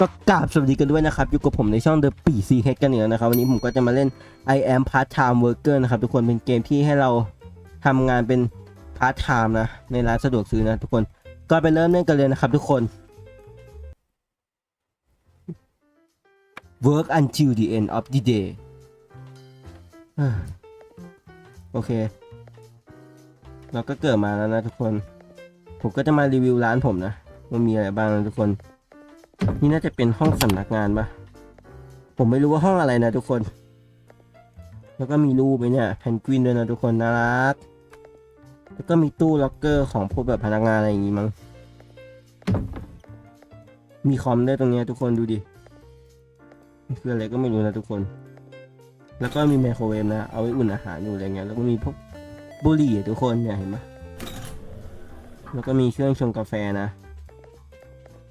ก็กราบสวัสดีกันด้วยนะครับ อยู่กับผมในช่อง The ปีซีเฮกันเนี่ยนะครับ วันนี้ผมก็จะมาเล่น I am part time worker นะครับ ทุกคนเป็นเกมที่ให้เราทำงานเป็น part time นะ ในร้านสะดวกซื้อนะ ทุกคนก็ไปเริ่มเล่นกันเลยนะครับ ทุกคน work until the end of the day โอเค เราก็เกิดมาแล้วนะทุกคน ผมก็จะมารีวิวร้านผมนะว่ามีอะไรบ้างนะทุกคน นี่น่าจะเป็นห้องสำนักงานปะผมไม่รู้ว่าห้องอะไรนะทุกคน แล้วก็มีรูปไหมเนี่ยแพนกวินด้วยนะทุกคนน่ารัก แล้วก็มีตู้ล็อกเกอร์ของพวกแบบพนักงานอะไรอย่างงี้มั้ง มีคอมด้วยตรงเนี้ยทุกคนดูดิมันคืออะไรก็ไม่รู้นะทุกคน แล้วก็มีไมโครเวฟนะ เอาไว้อุ่นอาหารอยู่อะไรเงี้ย แล้วก็มีพวกบุหรี่ทุกคนเนี่ยเห็นไหมแล้วก็มีเครื่องชงกาแฟนะ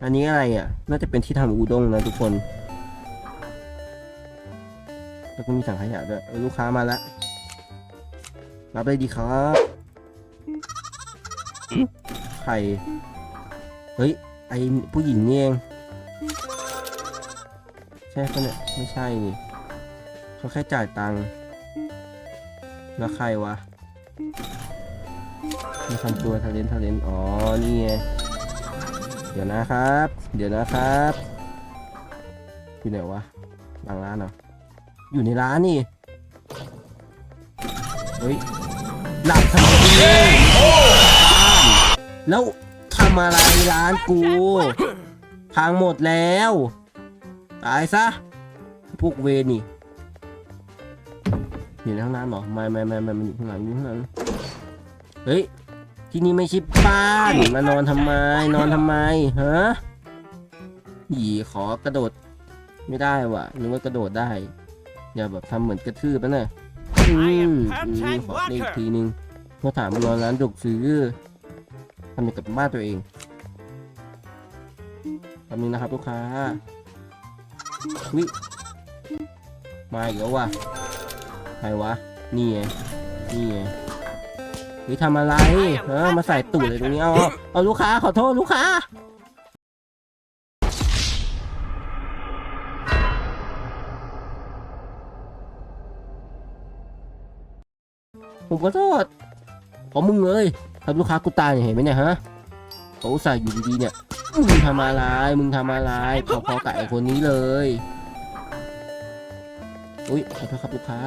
อันนี้อะไรอะ น่าจะเป็นที่ทำอูด้งนะทุกคน แล้วก็มีสังขยะด้วยลูกค้ามาแล้ว รับเลยดีครับไข่เฮ้ย ไอผู้หญิงนี่เอง ใช่ปะเนี่ย ไม่ใช่นี่เขาแค่จ่ายตังค์ แล้วใครวะมาทำตัวทาเลนทาเลนอ๋อ นี่ไง เดี๋ยวนะครับ เดี๋ยวนะครับ อยู่ไหนวะหลังร้านเหรอ อยู่ในร้านนี่ เฮ้ย หลับทำไมแล้วทำอะไรร้านกู พังหมดแล้ว ตายซะ พวกเวนี่ อยู่ในห้องน้ำเหรอ ไม่ไม่ไม่ไม่มันอยู่ข้างหลังอยู่ข้างหลังเฮ้ย ที่นี่ไม่ใช่บ้านมานอนทำไม นอนทำไมฮะหยีขอกระโดด ไม่ได้ว่ะนึกว่ากระโดดได้ อย่าแบบทำเหมือนกระทืบนะเนี่ยอืมอืมขออีกทีนึงเมื่อถามนอนร้านดุกซื้อทำอย่กับบ้านตัวเองแป๊บนึงนะครับลูกค้าวิมาอีกแล้วว่ะใครวะ นี่ไงนี่ไง เฮ้ยทำอะไรเออมาใส่ตูดเลยตรงนี้ เอา เอาลูกค้าขอโทษลูกค้า ผมขอโทษขอมึงเลยทำลูกค้ากูตายเนี่ยเห็นไหมเนี่ยฮะเขาอุตส่อยู่ดีๆเนี่ย มึงทำอะไร มึงทำอะไรพอพอๆกับไอ้คนนี้เลย อุ้ยขอโทษครับลูกค้า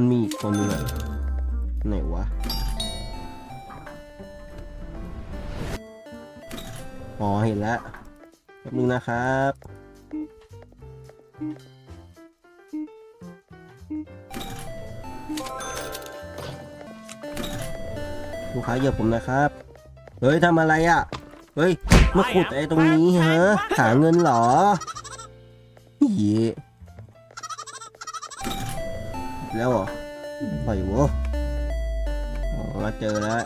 มันมีอีกคนนึงอะไหนวะ อ๋อ เห็นแล้วแป๊บนึงนะครับ ลูกค้าเหยียบผมนะครับ เฮ้ยทำอะไรอะ่ะ เฮ้ย มาขุดไอ้ตรงนี้ฮะหาเงินเหรอเหี้ย แล้วเหรอปล่อยวะอ๋อมาเจอแล้ว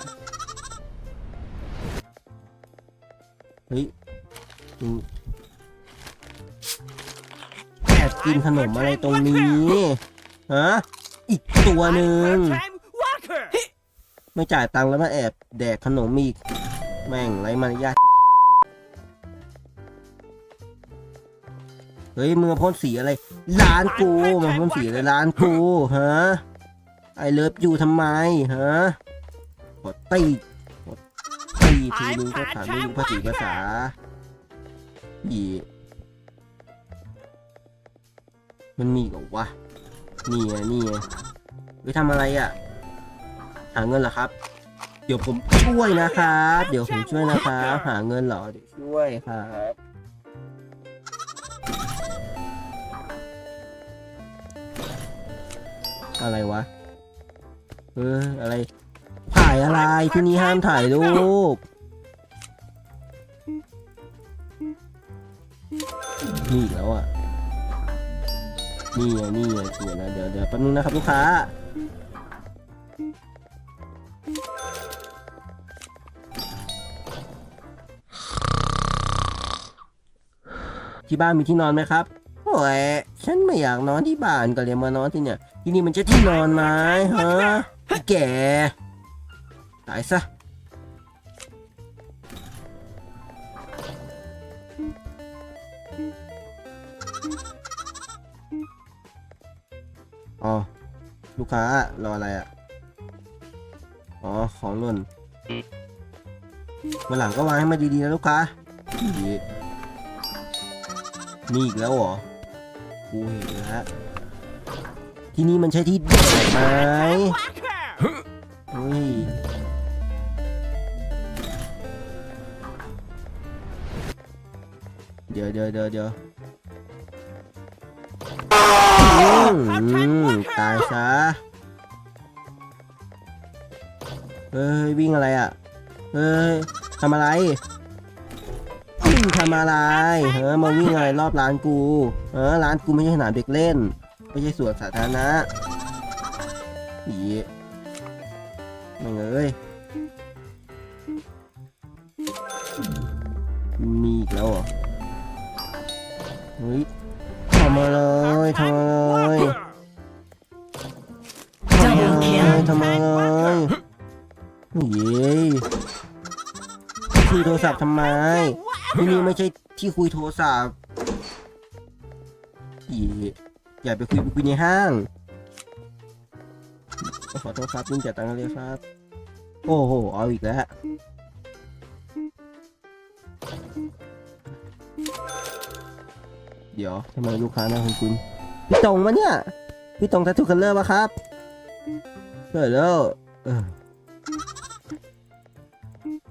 เฮ้ยอืมแอบกินขนมอะไรตรงนี้ฮะอีกตัวหนึ่งไม่จ่ายตังค์แล้วมาแอบแดกขนมอีก แม่งไรมารยาท เฮ้ยมึงมาพ่นสีอะไร ร้านกูมาพ่นสีอะไรร้านกูฮะไอเลิฟอยู่ทำไมฮะกดตีกดตีทีนึงก็ถามไม่รู้ภาษีภาษาอีมันมีกับวะนี่ไงนี่ไงไปทำอะไรอะ หาเงินเหรอครับ เดี๋ยวผมช่วยนะครับ เดี๋ยวผมช่วยนะครับ หาเงินเหรอเดี๋ยวช่วยครับ อะไรวะ เอออะไร ถ่ายอะไรที่นี่ห้ามถ่ายรูปนี่แล้วอะ นี่ไงนี่ไงเดี๋ยวนะเดี๋ยวเดี๋ยวแป๊บนึงนะครับลูกค้า ที่บ้านมีที่นอนไหมครับโอ้ยฉันไม่อยากนอนที่บ้านก็เลยมานอนที่เนี่ย ที่นี่มันจะที่นอนไหมฮะแกตายซะอ๋อ ลูกค้ารออะไรอะ อ๋อ ของล่นมาหลังก็วางให้มาดีๆนะลูกค้าดีมีอีกแล้วเหรอ กูเห็นแล้ว ที่นี่มันใช่ที่เด็กไหมเฮ้ยเดี๋ยวเดี๋ยวเดี๋ยวเดี๋ยวอืมอืมตายซะ เฮ้ย วิ่งอะไรอะ เฮ้ยทำอะไรวิ่งทำอะไร เฮ้ยมาวิ่งอะไรรอบร้านกู เออร้านกูไม่ใช่สนามเด็กเล่น ไม่ใช่สวนสาธารณะอีมึงเอ้ย มีอีกแล้วเหรอ เฮ้ยทำมาเลยทำมาเลยทำมาเลยทำมาเลยเย้คุยโทรศัพท์ทำไมที่นี่ไม่ใช่ที่คุยโทรศัพท์ อย่าไปคุยไปคุยในห้างขอโทษครับลุงจ่ายตังค์เลยครับ โอ้โหเอาอีกแล้วเดี๋ยวทำไมลูกค้าหน้าคุณคุณพี่ตรงมะเนี่ย พี่ตรงทัตทูคัลเลอร์ปะครับเปิดแล้ว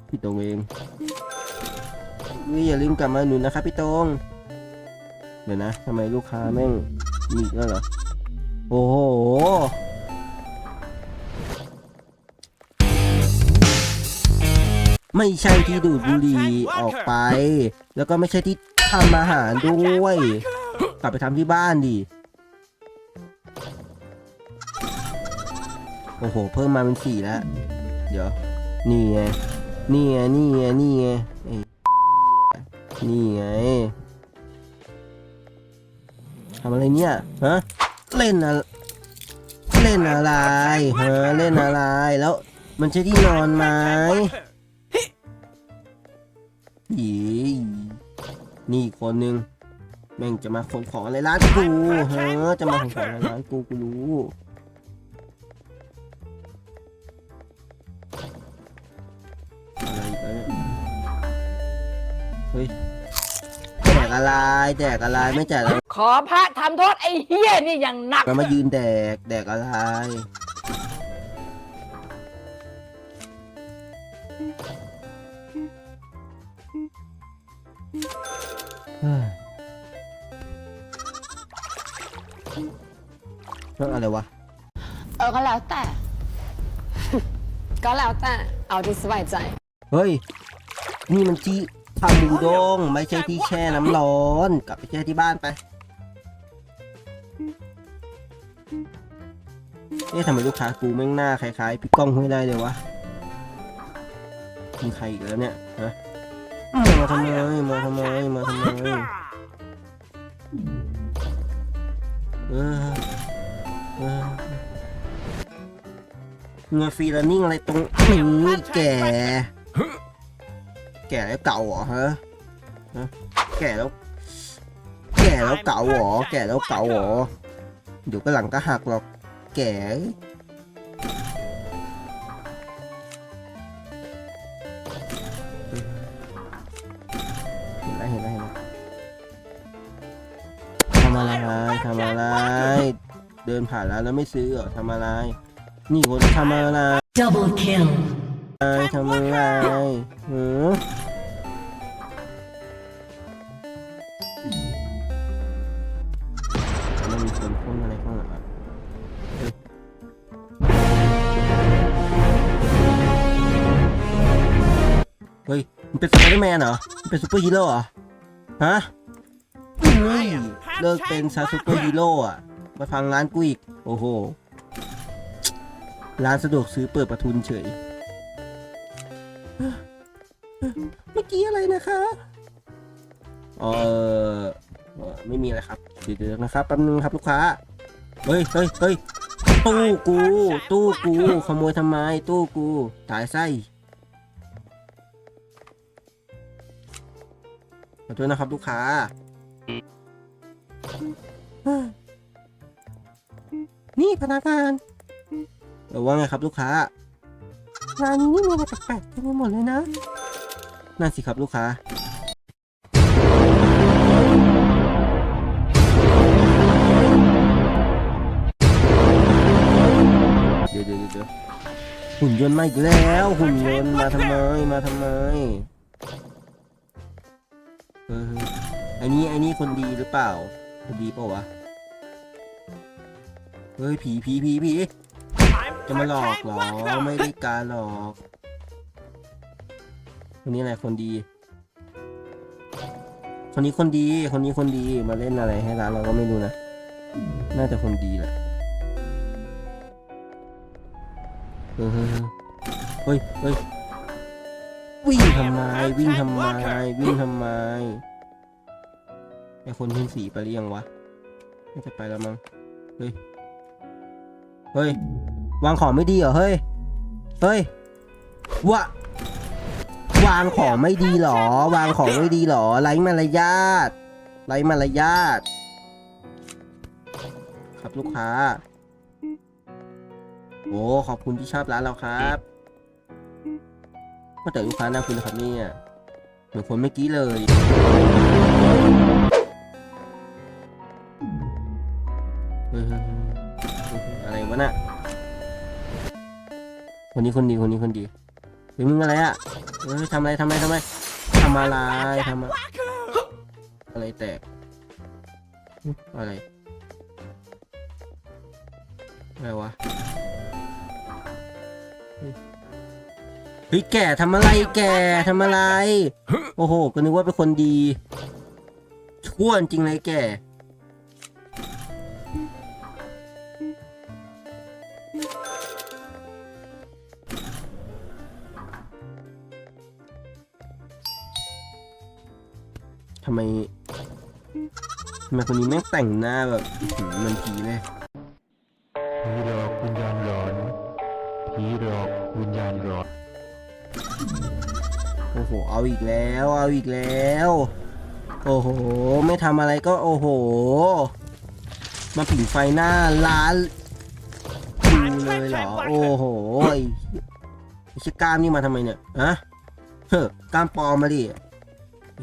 พี่ตรงเองวิอย่าลืมกลับมาหนุนนะครับพี่ตรงเดี๋ยวนะทำไมลูกค้าแม่ง มีกแล้วเหรอ โอ้โห ไม่ใช่ที่ดูดบุหรี่ออกไป แล้วก็ไม่ใช่ที่ทำอาหารด้วย กลับไปทำที่บ้านดิโอ้โห เพิ่มมาเป็นสี่แล้ว เดี๋ยว นี่ไง นี่ไง นี่ไง นี่ไง นี่ไง ทำอะไรเนี่ยฮะเล่นอะเล่นอะไรฮะเล่นอะไรแล้วมันใช่ที่นอนไหมอีนี่คนนึงแม่งจะมาขนของอะไรร้านกูเฮ้อจะมาขนของอะไรร้านกูกูรู้อะไรเฮ้ย อะไรแดกอะไรไม่แจกแล้วขอพระทำโทษไอ้เฮี้ยนี่อย่างหนัก มันมายืนแดกแดกอะไร เฮ้ยเรื่องอะไรวะ เออก็แล้วแต่ ก็แล้วแต่ เอาที่สบายใจ เฮ้ย นี่มันที่ ทำบูด้งไม่ใช่ที่แช่น้ำร้อน กลับไปแช่ที่บ้านไปเอ๊ะทำไมลูกค้ากูแม่งหน้าคล้ายๆพี่ก้องห้วยได้เลยวะมีใครอีกแล้วเนี่ยฮะมาทำไมมาทำไมมาทำไมเออเออเงินฟรีแลนนิ่งอะไรตรงนี้แก แก่แล้วเก่าเหรอฮะฮะแก่แล้ว แก่แล้วเก่าเหรอแก่แล้วเก่าเหรอเดี๋ยวก็หลังก็หักหรอกแก่เห็นแล้วเห็นแล้วเห็นแล้วทำอะไรทำอะไร เดินผ่านร้านแล้วไม่ซื้อเหรอทำอะไร นี่คนทำอะไร Double kill. ทำอะไรหือ มันมีคนพ่นอะไรข้างหลังอะเฮ้ย มันเป็นสไปเดอร์แมนเหรอมันเป็นซูเปอร์ฮีโร่เหรอ ฮะเฮ้ยเลิกเป็นซาซูเปอร์ฮีโร่อะมาฟังร้านกูอีก โอ้โห ร้านสะดวกซื้อเปิดประทุนเฉย เมื่อกี้อะไรนะคะ เออเอ่อ ไม่มีอะไรครับเดี๋ยวนะครับแป๊บนึงครับลูกค้า เฮ้ยเฮ้ยเฮ้ยตู้กู ตู้กู ขโมยทำไม ตู้กูตายไส้ขอโทษนะครับลูกค้านี่พนักงานเออว่าไงครับลูกค้าร้านนี้นี่มีอะไรแปลกๆเต็มไปหมดเลยนะ นั่นสิครับลูกค้า มาอีกแล้วหุ่นยนต์มาทำไมมาทำไมเออไอ้นี่ไอ้นี่คนดีหรือเปล่า คนดีเปล่าวะเฮ้ยผีผีผีผีจะมาหลอกเหรอไม่ได้การหลอกคนนี้อะไรคนดี คนนี้คนดี คนนี้คนดีมาเล่นอะไรให้ร้านเราก็ไม่รู้นะ น่าจะคนดีแหละเฮ้ย เฮ้ยเฮ้ยวิ่งทำไมวิ่งทำไมวิ่งทำไมไอคนที่สีไปหรือยังวะน่าจะไปแล้วมั้งเฮ้ยเฮ้ยวางของไม่ดีเหรอเฮ้ยเฮ้ยวะวางของไม่ดีหรอ วางของไม่ดีหรอไร้มารยาทไร้มารยาทครับลูกค้าโอ้ขอบคุณที่ชอบร้านเราครับ ก็แต่ลูกค้าน่าคุณนะครับเนี่ยเหมือนคนเมื่อกี้เลย อะไรวะน่ะคนนี้คนดีคนนี้คนดีเฮ้ยมึงอะไรอะเฮ้ยทำอะไรทำอะไรทำอะไรทำอะไรทำอะไรแตกอะไรอะไรวะ เฮ้ยแก่ทำอะไรแก่ทำอะไร โอ้โห ก็นึกว่าเป็นคนดี ชั่วจริงเลยแก่ ทำไมทำไมคนนี้แม่งแต่งหน้าแบบอื้อหือเหมันผีเลย เอาอีกแล้ว เอาอีกแล้ว โอ้โห ไม่ทำอะไรก็โอ้โห มาผิงไฟหน้าร้านดูเลยเหรอ โอ้โหไอ้ชิกล้ามนี่มาทำไมเนี่ยฮะเฮ้อกล้ามปลอมมาดิ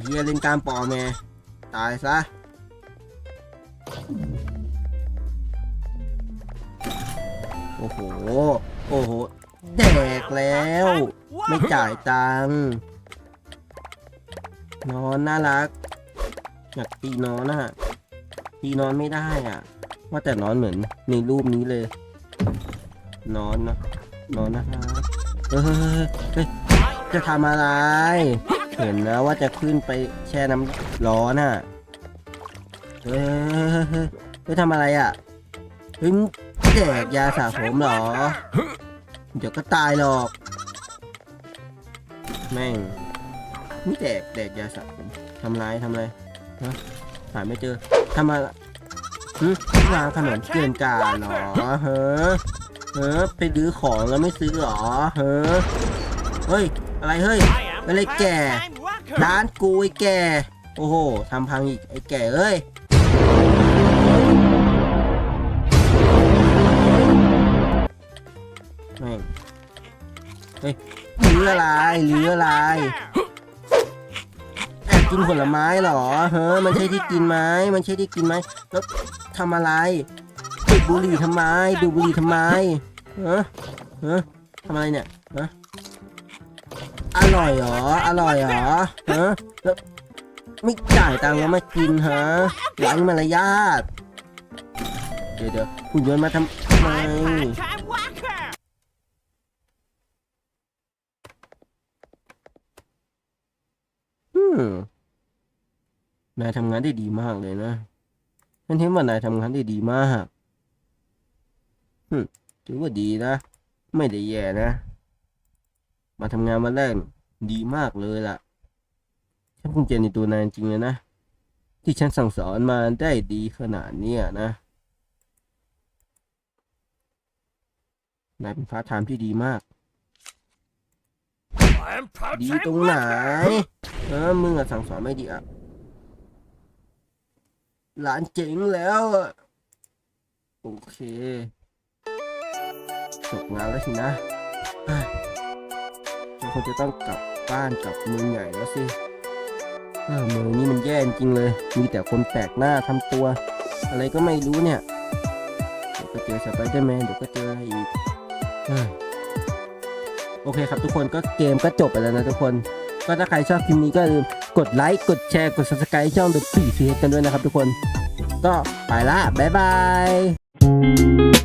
เฮียเล่นกล้ามปลอมแม่ตายซะโอ้โห โอ้โห แดกแล้ว ไม่จ่ายตังค์ นอนน่ารัก อยากตีนอนน่ะตีนอนไม่ได้อะ ว่าแต่นอนเหมือนในรูปนี้เลย นอนนะนอนนะครับเฮ้ยเฮ้ยเจะทำอะไร เห็นนะว่าจะขึ้นไปแช่น้ำร้อนอะเฮ้ยเฮ้ยทำอะไรอะเฮ้ยมึงแดกยาสระผมหรอ เดี๋ยวก็ตายหรอก แม่ง ไม่แดกแดกยาสระผมทำไรทำไรฮะหาไม่เจอทำอะไรหึวางขนมเกินกาลเหรอเฮ้อเฮ้อไปดื้อของแล้วไม่ซื้อเหรอเฮ้อเฮ้ย อะไรเฮ้ยอะไรแก่ร้านกูไอ้แก่ โอ้โหทำพังอีกไอ้แก่เอ้ยแม่งเฮ้ยหรืออะไรหรืออะไร กินผลไม้เหรอ เฮ้อมันใช่ที่กินไหมมันใช่ที่กินไหมแล้วทำอะไรดูดบุหรี่ทำไม ดูบุหรี่ทำไมเฮ้อเฮ้อทำอะไรเนี่ยเฮ้ออร่อยเหรอ อร่อยเหรอเฮ้อแล้วไม่จ่ายตังค์แล้วมากินฮะไร้มารยาทเดี๋ยวเดี๋ยวหุ่นยนต์มาทำไม อืม นายทำงานได้ดีมากเลยนะฉันเห็นว่านายทำงานได้ดีมากอืมถือว่าดีนะ ไม่ได้แย่นะ มาทำงานวันแรกดีมากเลยล่ะ ฉันภูมิใจในตัวนายจริงเลยนะ ที่ฉันสั่งสอนมาได้ดีขนาดเนี้ยนะนายเป็นพาร์ทไทม์ที่ดีมาก ดีตรงไหน เออมึงอะสั่งสอนไม่ดีอะ ร้านเจ๋งแล้วอะโอเคตกงานแล้วสินะเฮ้ยเราคงจะต้องกลับบ้านกลับเมืองใหญ่แล้วสิเออเมืองนี้มันแย่จริงเลย มีแต่คนแปลกหน้าทำตัว อะไรก็ไม่รู้เนี่ย เดี๋ยวก็เจอสไปเดอร์แมนเดี๋ยวก็เจออะไรอีกโอเคครับทุกคนก็เกมก็จบไปแล้วนะทุกคน ก็ถ้าใครชอบคลิปนี้ก็อย่าลืม กดไลค์ กดแชร์ กด subscribe ช่อง The 4 c กันด้วยนะครับทุกคน ก็ไปละ บ๊ายบาย